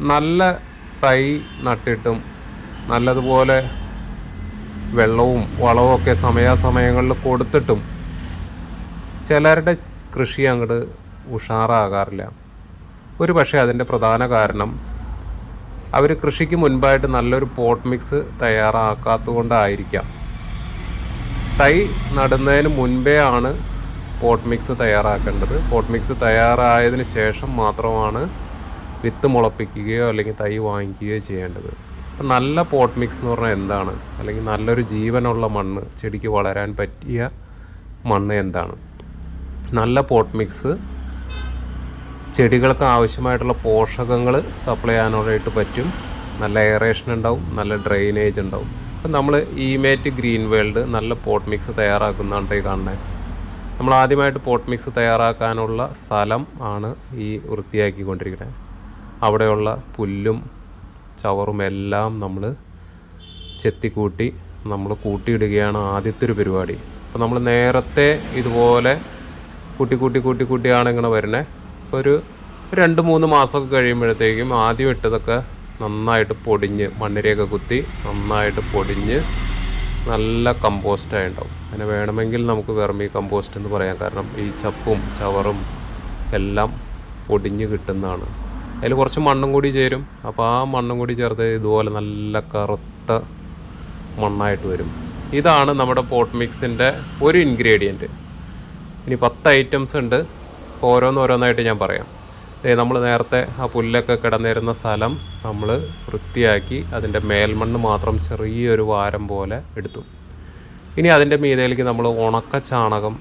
നല്ല തൈ നട്ടിട്ടും നല്ലതുപോലെ വെള്ളവും വളവും ഒക്കെ സമയാസമയങ്ങളിൽ കൊടുത്തിട്ടും ചിലരുടെ കൃഷി അങ്ങോട്ട് ഉഷാറാകാറില്ല. ഒരു പക്ഷേ അതിന്റെ പ്രധാന കാരണം അവർ കൃഷിക്ക് മുൻപായിട്ട് നല്ലൊരു പോട്ട് മിക്സ് തയ്യാറാക്കാത്തതുകൊണ്ടായിരിക്കാം. തൈ നടുന്നതിന് മുൻപേ ആണ് പോട്ട് മിക്സ് തയ്യാറാക്കേണ്ടത്. പോട്ട് മിക്സ് തയ്യാറായതിന് ശേഷം മാത്രമാണ് വിത്ത് മുളപ്പിക്കുകയോ അല്ലെങ്കിൽ തൈ വാങ്ങിക്കുകയോ ചെയ്യേണ്ടത്. അപ്പം നല്ല പോട്ട് മിക്സ് എന്ന് പറഞ്ഞാൽ എന്താണ്? അല്ലെങ്കിൽ നല്ലൊരു ജീവനുള്ള മണ്ണ് ചെടിക്ക് വളരാൻ പറ്റിയ മണ്ണ് എന്താണ്? നല്ല പോട്ട് മിക്സ് ചെടികൾക്ക് ആവശ്യമായിട്ടുള്ള പോഷകങ്ങൾ സപ്ലൈ ചെയ്യാനായിട്ട് പറ്റും. നല്ല എയറേഷൻ ഉണ്ടാവും നല്ല ഡ്രെയിനേജ് ഉണ്ടാവും. അപ്പം നമ്മൾ ഈമേറ്റ് ഗ്രീൻ വേൾഡ് നല്ല പോട്ട് മിക്സ് തയ്യാറാക്കുന്നതാണ് കാണുന്നത് നമ്മൾ ആദ്യമായിട്ട് പോട്ട് മിക്സ് തയ്യാറാക്കാനുള്ള സ്ഥലം ആണ് ഈ വൃത്തിയാക്കിക്കൊണ്ടിരിക്കുന്നത് അവിടെയുള്ള പുല്ലും ചവറും എല്ലാം നമ്മൾ ചെത്തിക്കൂട്ടി നമ്മൾ കൂട്ടിയിടുകയാണ് ആദ്യത്തെ ഒരു പരിപാടി. അപ്പോൾ നമ്മൾ നേരത്തെ ഇതുപോലെ കൂട്ടി കൂട്ടി കൂട്ടി കൂട്ടിയാണ് ഇങ്ങനെ വരുന്നത് ഇപ്പോൾ ഒരു രണ്ട് മൂന്ന് മാസമൊക്കെ കഴിയുമ്പോഴത്തേക്കും ആദ്യം ഇട്ടതൊക്കെ നന്നായിട്ട് പൊടിഞ്ഞ് മണ്ണിരയൊക്കെ കുത്തി നന്നായിട്ട് പൊടിഞ്ഞ് നല്ല കമ്പോസ്റ്റായി ഉണ്ടാവും. അങ്ങനെ വേണമെങ്കിൽ നമുക്ക് വെർമി കമ്പോസ്റ്റ് എന്ന് പറയാം. കാരണം ഈ ചപ്പും ചവറും എല്ലാം പൊടിഞ്ഞ് കിട്ടുന്നതാണ്. അതിൽ കുറച്ച് മണ്ണും കൂടി ചേരും. അപ്പോൾ ആ മണ്ണും കൂടി ചേർത്ത് ഇതുപോലെ നല്ല കറുത്ത മണ്ണായിട്ട് വരും. ഇതാണ് നമ്മുടെ പോട്ട് മിക്സിന്റെ ഒരു ഇൻഗ്രീഡിയന്റ് ഇനി പത്ത് ഐറ്റംസ് ഉണ്ട്. ഓരോന്നോരോന്നായിട്ട് ഞാൻ പറയാം. നമ്മൾ നേരത്തെ ആ പുല്ലൊക്കെ കിടന്നിരുന്ന സ്ഥലം നമ്മൾ വൃത്തിയാക്കി അതിന്റെ മേൽമണ്ണ് മാത്രം ചെറിയൊരു വാരം പോലെ എടുത്തു. ഇനി അതിന്റെ മീതയിലേക്ക് നമ്മൾ ഉണക്ക ചാണകം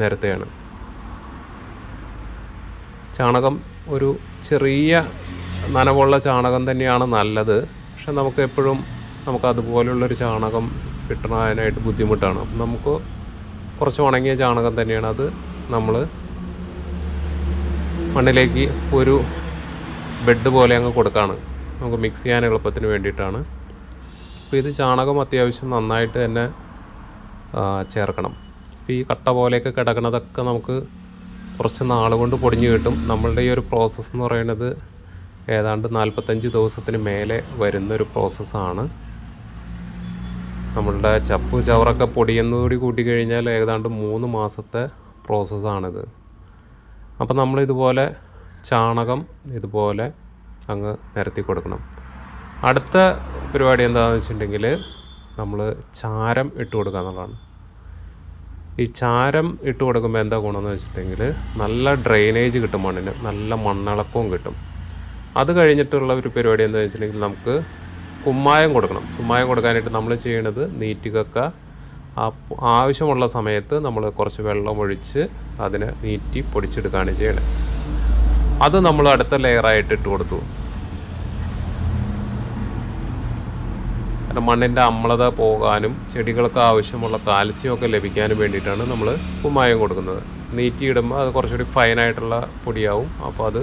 നിരത്തുകയാണ്. ചാണകം ഒരു ചെറിയ നനവുള്ള ചാണകം തന്നെയാണ് നല്ലത്. പക്ഷെ നമുക്ക് എപ്പോഴും നമുക്ക് അതുപോലുള്ളൊരു ചാണകം കിട്ടാനായിട്ട് ബുദ്ധിമുട്ടാണ്. അപ്പം നമുക്ക് കുറച്ച് ഉണങ്ങിയ ചാണകം തന്നെയാണ് അത് നമ്മൾ മണ്ണിലേക്ക് ഒരു ബെഡ് പോലെ അങ്ങ് കൊടുക്കുകയാണ് നമുക്ക് മിക്സ് ചെയ്യാൻ എളുപ്പത്തിന് വേണ്ടിയിട്ടാണ്. അപ്പോൾ ഇത് ചാണകം അത്യാവശ്യം നന്നായിട്ട് തന്നെ ചേർക്കണം. അപ്പോൾ ഈ കട്ട പോലെയൊക്കെ കിടക്കുന്നതൊക്കെ നമുക്ക് കുറച്ച് നാൾ കൊണ്ട് പൊടിഞ്ഞു കിട്ടും. നമ്മളുടെ ഈ ഒരു പ്രോസസ്സ് എന്ന് പറയുന്നത് ഏതാണ്ട് നാൽപ്പത്തഞ്ച് ദിവസത്തിന് മേലെ വരുന്നൊരു പ്രോസസ്സാണ് നമ്മളുടെ ചപ്പ് ചവറൊക്കെ പൊടിയുന്നതോടി കൂട്ടി കഴിഞ്ഞാൽ ഏതാണ്ട് മൂന്ന് മാസത്തെ പ്രോസസ്സാണിത് അപ്പം നമ്മൾ ഇതുപോലെ ചാണകം ഇതുപോലെ അങ്ങ് നിരത്തി കൊടുക്കണം. അടുത്ത പരിപാടി എന്താണെന്ന് വെച്ചിട്ടുണ്ടെങ്കിൽ നമ്മൾ ചാരം ഇട്ട് കൊടുക്കുക എന്നുള്ളതാണ്. ഈ ചാരം ഇട്ട് കൊടുക്കുമ്പോൾ എന്താ ഗുണമെന്ന് വെച്ചിട്ടുണ്ടെങ്കിൽ നല്ല ഡ്രെയിനേജ് കിട്ടും മണ്ണിന്. നല്ല മണ്ണിളക്കവും കിട്ടും. അത് കഴിഞ്ഞിട്ടുള്ള ഒരു പരിപാടി എന്താ വെച്ചിട്ടുണ്ടെങ്കിൽ നമുക്ക് കുമ്മായം കൊടുക്കണം. കുമ്മായം കൊടുക്കാനായിട്ട് നമ്മൾ ചെയ്യണത് നീറ്റുകക്ക. ആവശ്യമുള്ള സമയത്ത് നമ്മൾ കുറച്ച് വെള്ളം ഒഴിച്ച് അതിനെ നീറ്റി പൊടിച്ചെടുക്കുകയാണ് ചെയ്യണത്. അത് നമ്മൾ അടുത്ത ലെയറായിട്ട് ഇട്ട് കൊടുത്തു കാരണം മണ്ണിന്റെ അമ്ലത പോകാനും ചെടികൾക്ക് ആവശ്യമുള്ള കാൽസ്യമൊക്കെ ലഭിക്കാനും വേണ്ടിയിട്ടാണ് നമ്മൾ കുമ്മായം കൊടുക്കുന്നത്. നീറ്റിയിടുമ്പോൾ അത് കുറച്ചുകൂടി ഫൈനായിട്ടുള്ള പൊടിയാവും. അപ്പോൾ അത്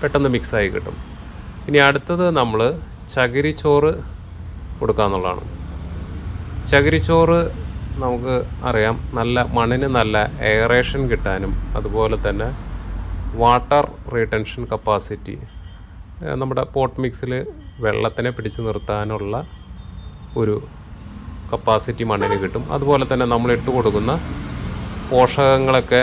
പെട്ടെന്ന് മിക്സായി കിട്ടും. ഇനി അടുത്തത് നമ്മൾ ചകിരിച്ചോറ് കൊടുക്കുക എന്നുള്ളതാണ് ചകിരിച്ചോറ് നമുക്ക് അറിയാം നല്ല മണ്ണിന് നല്ല എയറേഷൻ കിട്ടാനും അതുപോലെ തന്നെ വാട്ടർ റീടെൻഷൻ കപ്പാസിറ്റി നമ്മുടെ പോട്ട് മിക്സിൽ വെള്ളത്തിനെ പിടിച്ചു നിർത്താനുള്ള ഒരു കപ്പാസിറ്റി മണ്ണിന് കിട്ടും. അതുപോലെ തന്നെ നമ്മൾ ഇട്ട് കൊടുക്കുന്ന പോഷകങ്ങളൊക്കെ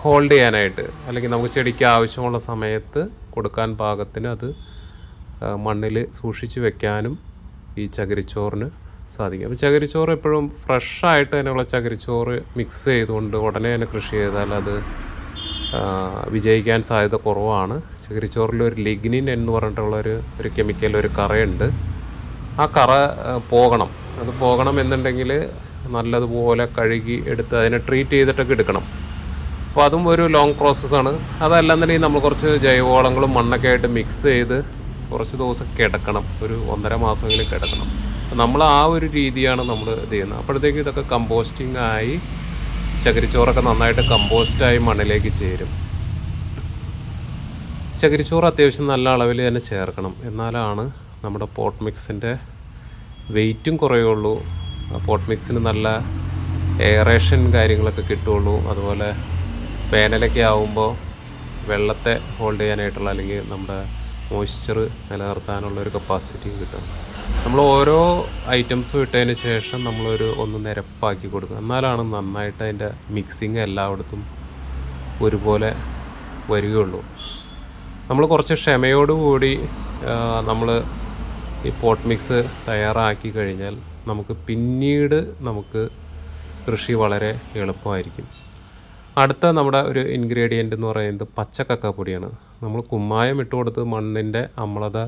ഹോൾഡ് ചെയ്യാനായിട്ട് അല്ലെങ്കിൽ നമുക്ക് ചെടിക്ക് ആവശ്യമുള്ള സമയത്ത് കൊടുക്കാൻ പാകത്തിന് അത് മണ്ണിൽ സൂക്ഷിച്ച് വെക്കാനും ഈ ചകിരിച്ചോറിന് സാധിക്കും. അപ്പോൾ ചകിരിച്ചോറ് എപ്പോഴും ഫ്രഷായിട്ട് തന്നെയുള്ള ചകിരിച്ചോറ് മിക്സ് ചെയ്തുകൊണ്ട് ഉടനെ തന്നെ കൃഷി ചെയ്താൽ അത് വിജയിക്കാൻ സാധ്യത കുറവാണ്. ചകിരിച്ചോറിൽ ഒരു ലിഗ്നിൻ എന്ന് പറഞ്ഞിട്ടുള്ള ഒരു ഒരു കെമിക്കൽ ഒരു കറയുണ്ട്. ആ കറ പോകണം. അത് പോകണം എന്നുണ്ടെങ്കിൽ നല്ലതുപോലെ കഴുകി എടുത്ത് അതിനെ ട്രീറ്റ് ചെയ്തിട്ടൊക്കെ എടുക്കണം. അപ്പോൾ അതും ഒരു ലോങ് പ്രോസസ്സാണ് അതല്ലെന്നുണ്ടെങ്കിൽ നമ്മൾ കുറച്ച് ജൈവവളങ്ങളും മണ്ണൊക്കെ ആയിട്ട് മിക്സ് ചെയ്ത് കുറച്ച് ദിവസം കിടക്കണം. ഒരു ഒന്നര മാസമെങ്കിലും കിടക്കണം. നമ്മൾ ആ ഒരു രീതിയാണ് നമ്മൾ ഇത് ചെയ്യുന്നത്. അപ്പോഴത്തേക്ക് ഇതൊക്കെ കമ്പോസ്റ്റിംഗ് ആയി ചകിരിച്ചോറൊക്കെ നന്നായിട്ട് കമ്പോസ്റ്റായി മണ്ണിലേക്ക് ചേരും. ചകിരിച്ചോറ് അത്യാവശ്യം നല്ല അളവിൽ തന്നെ ചേർക്കണം. എന്നാലാണ് നമ്മുടെ പോട്ട് മിക്സിന്റെ വെയിറ്റും കുറയുള്ളൂ പോട്ട് മിക്സിന് നല്ല എയറേഷൻ കാര്യങ്ങളൊക്കെ കിട്ടുള്ളൂ അതുപോലെ വേനലൊക്കെ ആവുമ്പോൾ വെള്ളത്തെ ഹോൾഡ് ചെയ്യാനായിട്ടുള്ള അല്ലെങ്കിൽ നമ്മുടെ മോയ്സ്ചർ നിലനിർത്താനുള്ള ഒരു കപ്പാസിറ്റിയും കിട്ടും. നമ്മൾ ഓരോ ഐറ്റംസും ഇട്ടതിന് ശേഷം നമ്മളൊരു ഒന്ന് നിരപ്പാക്കി കൊടുക്കുക. എന്നാലാണ് നന്നായിട്ട് അതിന്റെ മിക്സിങ് എല്ലായിടത്തും ഒരുപോലെ വരികയുള്ളൂ. നമ്മൾ കുറച്ച് ക്ഷമയോടുകൂടി നമ്മൾ ഈ പോട്ട് മിക്സ് തയ്യാറാക്കി കഴിഞ്ഞാൽ നമുക്ക് പിന്നീട് നമുക്ക് കൃഷി വളരെ എളുപ്പമായിരിക്കും. അടുത്ത നമ്മുടെ ഒരു ഇൻഗ്രീഡിയന്റ് എന്ന് പറയുന്നത് പച്ചക്കക്കപ്പൊടിയാണ്. നമ്മൾ കുമ്മായം ഇട്ട് കൊടുത്ത് മണ്ണിന്റെ അമ്ലത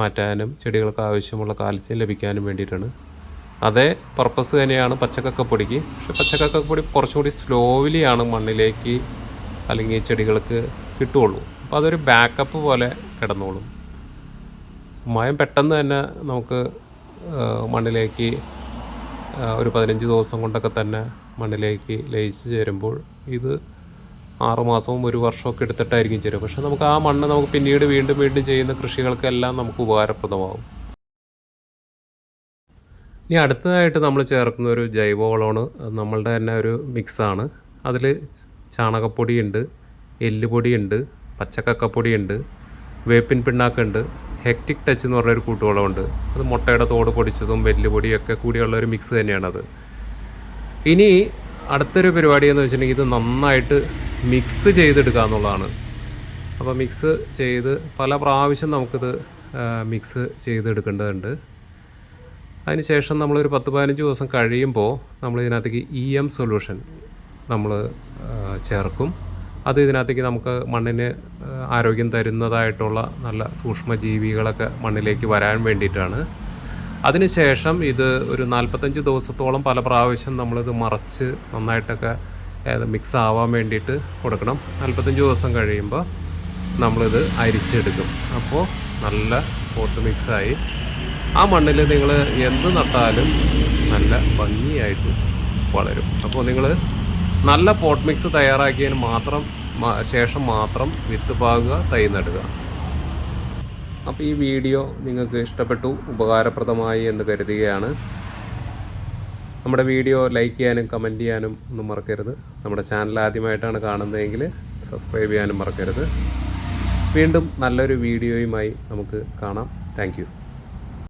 മാറ്റാനും ചെടികൾക്ക് ആവശ്യമുള്ള കാൽസ്യം ലഭിക്കാനും വേണ്ടിയിട്ടാണ്. അതേ പർപ്പസ് തന്നെയാണ് പച്ചക്കക്കപ്പൊടിക്ക്. പക്ഷെ പച്ചക്കക്കപ്പൊടി കുറച്ചുകൂടി സ്ലോവിലിയാണ് മണ്ണിലേക്ക് അല്ലെങ്കിൽ ചെടികൾക്ക് കിട്ടുകയുള്ളൂ. അപ്പോൾ അതൊരു ബാക്കപ്പ് പോലെ കിടന്നോളും. കുമ്മായം പെട്ടെന്ന് തന്നെ നമുക്ക് മണ്ണിലേക്ക് ഒരു പതിനഞ്ച് ദിവസം കൊണ്ടൊക്കെ തന്നെ മണ്ണിലേക്ക് ലയിച്ച് ചേരുമ്പോൾ ഇത് ആറുമാസവും ഒരു വർഷമൊക്കെ എടുത്തിട്ടായിരിക്കും ചേരും പക്ഷേ നമുക്ക് ആ മണ്ണ് നമുക്ക് പിന്നീട് വീണ്ടും വീണ്ടും ചെയ്യുന്ന കൃഷികൾക്കെല്ലാം നമുക്ക് ഉപകാരപ്രദമാകും. ഇനി അടുത്തതായിട്ട് നമ്മൾ ചേർക്കുന്ന ഒരു ജൈവവളമാണ്. നമ്മളുടെ തന്നെ ഒരു മിക്സാണ്. അതിൽ ചാണകപ്പൊടിയുണ്ട് എല്ലുപൊടിയുണ്ട് പച്ചക്കക്കപ്പൊടിയുണ്ട് വേപ്പിൻ പിണ്ണാക്കുണ്ട് ഹെക്റ്റിക് ടച്ച് എന്ന് പറഞ്ഞൊരു കൂട്ടുവളമുണ്ട് അത് മുട്ടയുടെ തോട് പൊടിച്ചതും വെല്ലുപൊടിയൊക്കെ കൂടിയുള്ള ഒരു മിക്സ് തന്നെയാണത്. ഇനി അടുത്തൊരു പരിപാടി എന്ന് വെച്ചിട്ടുണ്ടെങ്കിൽ ഇത് നന്നായിട്ട് മിക്സ് ചെയ്തെടുക്കുക എന്നുള്ളതാണ്. അപ്പോൾ മിക്സ് ചെയ്ത് പല പ്രാവശ്യം നമുക്കിത് മിക്സ് ചെയ്തെടുക്കേണ്ടതുണ്ട്. അതിനുശേഷം നമ്മളൊരു പത്ത് പതിനഞ്ച് ദിവസം കഴിയുമ്പോൾ നമ്മൾ ഇതിനകത്തേക്ക് ഇ എം സൊല്യൂഷൻ നമ്മൾ ചേർക്കും. അത് ഇതിനകത്തേക്ക് നമുക്ക് മണ്ണിന് ആരോഗ്യം തരുന്നതായിട്ടുള്ള നല്ല സൂക്ഷ്മജീവികളൊക്കെ മണ്ണിലേക്ക് വരാൻ വേണ്ടിയിട്ടാണ്. അതിനുശേഷം ഇത് ഒരു നാൽപ്പത്തഞ്ച് ദിവസത്തോളം പല പ്രാവശ്യം നമ്മളിത് മറച്ച് നന്നായിട്ടൊക്കെ മിക്സ് ആവാൻ വേണ്ടിയിട്ട് കൊടുക്കണം. നാൽപ്പത്തഞ്ച് ദിവസം കഴിയുമ്പോൾ നമ്മളിത് അരിച്ചെടുക്കും. അപ്പോൾ നല്ല പോട്ട് മിക്സായി ആ മണ്ണിൽ നിങ്ങൾ എന്ത് നട്ടാലും നല്ല ഭംഗിയായിട്ട് വളരും. അപ്പോൾ നിങ്ങൾ നല്ല പോട്ട് മിക്സ് തയ്യാറാക്കിയതിന് മാത്രം ശേഷം മാത്രം വിത്ത് പാകുക തൈ നടുക. അപ്പോൾ ഈ വീഡിയോ നിങ്ങൾക്ക് ഇഷ്ടപ്പെട്ടു ഉപകാരപ്രദമായി എന്ന് കരുതുകയാണ്. നമ്മുടെ വീഡിയോ ലൈക്ക് ചെയ്യാനും കമന്റ് ചെയ്യാനും ഒന്നും മറക്കരുത്. നമ്മുടെ ചാനൽ ആദ്യമായിട്ടാണ് കാണുന്നതെങ്കിൽ സബ്സ്ക്രൈബ് ചെയ്യാനും മറക്കരുത്. വീണ്ടും നല്ലൊരു വീഡിയോയുമായി നമുക്ക് കാണാം. താങ്ക്